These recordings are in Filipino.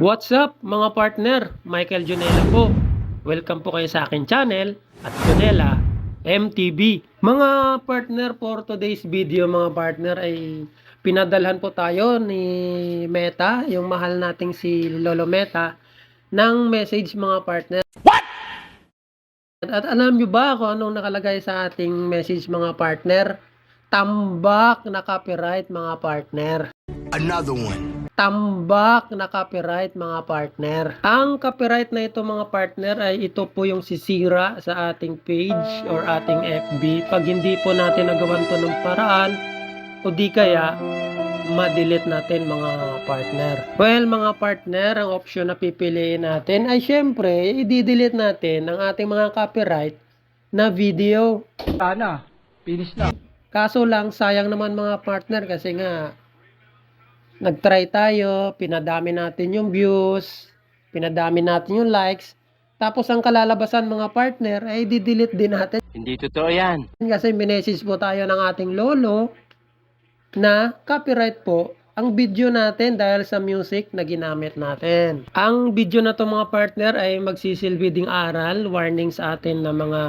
What's up mga partner? Michael Junela po. Welcome po kayo sa akin channel at Junela MTV. Mga partner for today's video mga partner ay pinadalhan po tayo ni Meta, yung mahal nating si Lolo Meta, ng message mga partner. At, at alam nyo ba kung anong nakalagay sa ating message mga partner? Tambak na copyright mga partner Another one. Tambak na copyright mga partner. Ang copyright na ito mga partner ay ito po yung sisira sa ating page or ating FB pag hindi po natin nagawan to ng paraan o di kaya ma-delete natin mga partner. Well mga partner, ang option na pipiliin natin ay syempre i-delete natin ang ating mga copyright na video. Sana, finish na. Kaso lang, sayang naman mga partner kasi nga, nag-try tayo, pinadami natin yung views, pinadami natin yung likes, tapos ang kalalabasan mga partner ay di-delete din natin. Hindi totoo yan. Kasi minessage po tayo ng ating lolo na copyright po ang video natin dahil sa music na ginamit natin. Ang video na to mga partner ay magsisilbi ding aral, warning sa atin na mga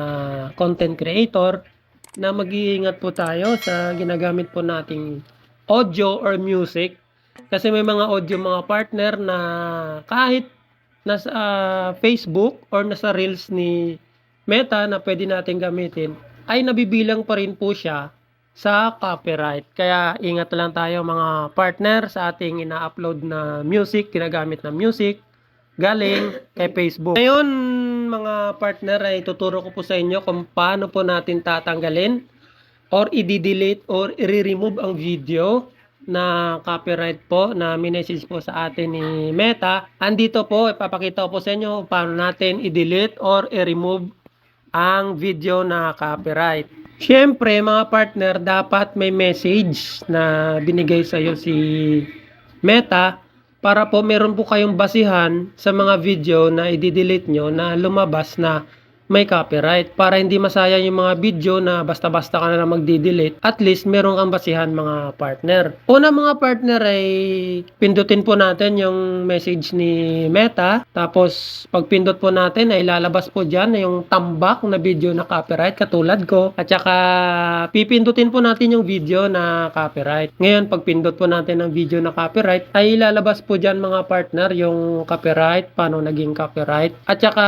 content creator na mag-iingat po tayo sa ginagamit po nating audio or music. Kasi may mga audio mga partner na kahit nasa ah, Facebook or nasa Reels ni Meta na pwede natin gamitin ay nabibilang pa rin po siya sa copyright. Kaya ingat lang tayo mga partner sa ating ina-upload na music, ginagamit na music galing kay Facebook. Ngayon mga partner ay tuturo ko po sa inyo kung paano po natin tatanggalin or i-delete or i-remove ang video na copyright po na minessage po sa atin ni Meta. Andito po, ipapakita po sa inyo paano natin i-delete or i-remove ang video na copyright. Siyempre, mga partner, dapat may message na binigay sa iyo si Meta para po meron po kayong basihan sa mga video na i-delete nyo na lumabas na may copyright. Para hindi masayang yung mga video na basta-basta ka na lang magdi-delete at least meron kang basihan mga partner. Una mga partner ay pindutin po natin yung message ni Meta. Tapos pag pindot po natin ay lalabas po dyan yung tambak na video na copyright katulad ko. At saka pipindutin po natin yung video na copyright. Ngayon pag pindot po natin ang video na copyright ay lalabas po dyan mga partner yung copyright paano naging copyright. At saka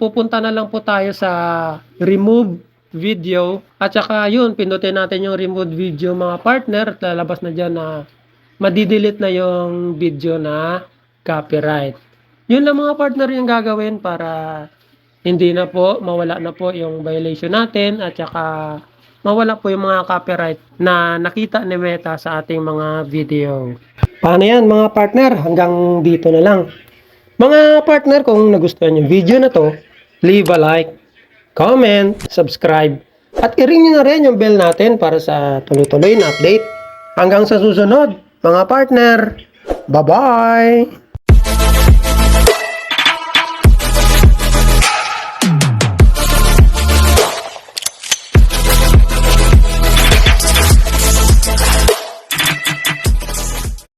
pupunta na lang po tayo sa remove video at saka yun pindutin natin yung remove video mga partner at lalabas na dyan na madidelete na yung video na copyright yun lang mga partner yung gagawin para hindi na po mawala na po yung violation natin at saka mawala po yung mga copyright na nakita ni Meta sa ating mga video. Paano yan mga partner? Hanggang dito na lang. Mga partner, kung nagustuhan yung video na to, leave a like, comment, subscribe, at i-ring nyo na rin yung bell natin para sa tuloy-tuloy na update. Hanggang sa susunod, mga partner. Bye-bye!